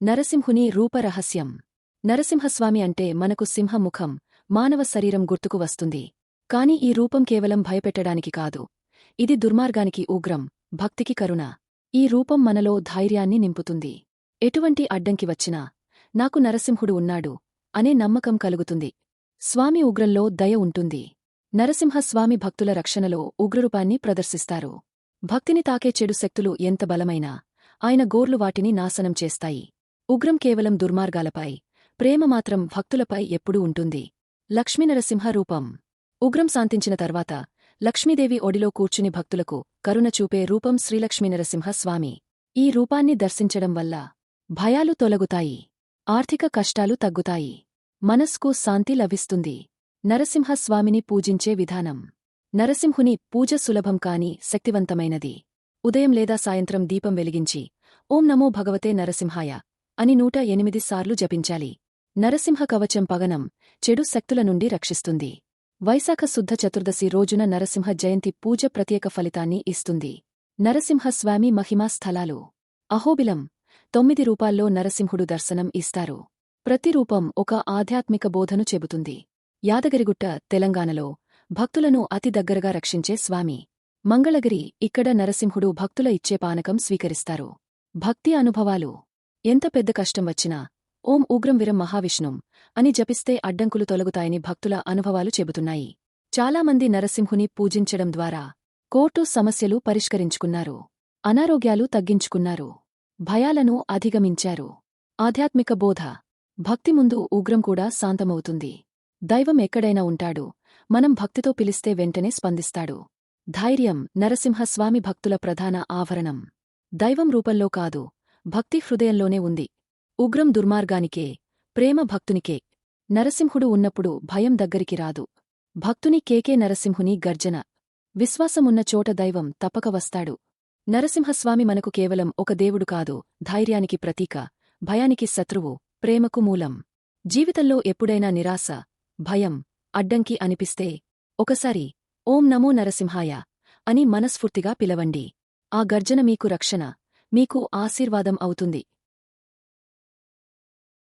నరసింహుని రూపరహస్యం. నరసింహస్వామి అంటే మనకు సింహముఖం మానవ శరీరం గుర్తుకు వస్తుంది. కాని ఈ రూపం కేవలం భయపెట్టడానికి కాదు. ఇది దుర్మార్గానికి ఉగ్రం భక్తికి కరుణ. ఈ రూపం మనలో ధైర్యాన్ని నింపుతుంది. ఎటువంటి అడ్డంకి వచ్చినా నాకు నరసింహుడు ఉన్నాడు అనే నమ్మకం కలుగుతుంది. స్వామి ఉగ్రంలో దయ ఉంటుంది. నరసింహస్వామి భక్తుల రక్షణలో ఉగ్రరూపాన్ని ప్రదర్శిస్తారు. భక్తిని తాకే చెడు శక్తులు ఎంత బలమైనా ఆయన గోర్లు వాటిని నాశనం చేస్తాయి. ఉగ్రం కేవలం దుర్మార్గాలపై ప్రేమ మాత్రం భక్తులపై ఎప్పుడూ ఉంటుంది. లక్ష్మీనరసింహ రూపం ఉగ్రం శాంతించిన తర్వాత లక్ష్మీదేవి ఒడిలో కూర్చుని భక్తులకు కరుణ చూపే రూపం శ్రీలక్ష్మీనరసింహ స్వామి ఈ రూపాన్ని దర్శించడం వల్ల భయాలు తొలగుతాయి ఆర్థిక కష్టాలు తగ్గుతాయి మనస్కు శాంతి లభిస్తుంది. నరసింహస్వామిని పూజించే విధానం. నరసింహుని పూజ సులభం కాని శక్తివంతమైనది. ఉదయం లేదా సాయంత్రం దీపం వెలిగించి ఓం నమో భగవతే నరసింహాయ అని నూట ఎనిమిది సార్లు జపించాలి. నరసింహ కవచం పగనం చెడు శక్తుల నుండి రక్షిస్తుంది. వైశాఖ శుద్ధ చతుర్దశి రోజున నరసింహ జయంతి పూజ ప్రత్యేక ఫలితాన్ని ఇస్తుంది. నరసింహస్వామి మహిమా స్థలాలు. అహోబిలం తొమ్మిది రూపాల్లో నరసింహుడు దర్శనం ఇస్తారు. ప్రతి రూపం ఒక ఆధ్యాత్మిక బోధను చెబుతుంది. యాదగిరిగుట్ట తెలంగాణలో భక్తులను అతి దగ్గరగా రక్షించే స్వామి. మంగళగిరి ఇక్కడ నరసింహుడు భక్తుల ఇచ్చే పానకం స్వీకరిస్తారు. భక్తి అనుభవాలు. ఎంత పెద్ద కష్టం వచ్చినా ఓం ఉగ్రం విరం మహావిష్ణుం అని జపిస్తే అడ్డంకులు తొలగుతాయని భక్తుల అనుభవాలు చెబుతున్నాయి. చాలామంది నరసింహుని పూజించడం ద్వారా కోర్టు సమస్యలు పరిష్కరించుకున్నారు. అనారోగ్యాలు తగ్గించుకున్నారు. భయాలను అధిగమించారు. ఆధ్యాత్మిక బోధ. భక్తి ముందు ఉగ్రం కూడా శాంతమవుతుంది. దైవం ఎక్కడైనా ఉంటాడు. మనం భక్తితో పిలిస్తే వెంటనే స్పందిస్తాడు. ధైర్యం నరసింహస్వామి భక్తుల ప్రధాన ఆభరణం దైవం రూపంలో కాదు. భక్తి హృదయంలోనే ఉంది. ఉగ్రం దుర్మార్గానికే ప్రేమ భక్తునికే. నరసింహుడు ఉన్నప్పుడు భయం దగ్గరికి రాదు. భక్తుని కేకే నరసింహుని గర్జన. విశ్వాసమున్న చోట దైవం తప్పక వస్తాడు. నరసింహస్వామి మనకు కేవలం ఒక దేవుడు కాదు ధైర్యానికి ప్రతీక భయానికి శత్రువు ప్రేమకు మూలం. జీవితంలో ఎప్పుడైనా నిరాశ భయం అడ్డంకి అనిపిస్తే ఒకసారి ఓం నమో నరసింహాయ అని మనస్ఫూర్తిగా పిలవండి. ఆ గర్జన మీకు రక్షణ మీకు ఆశీర్వాదం అవుతుంది.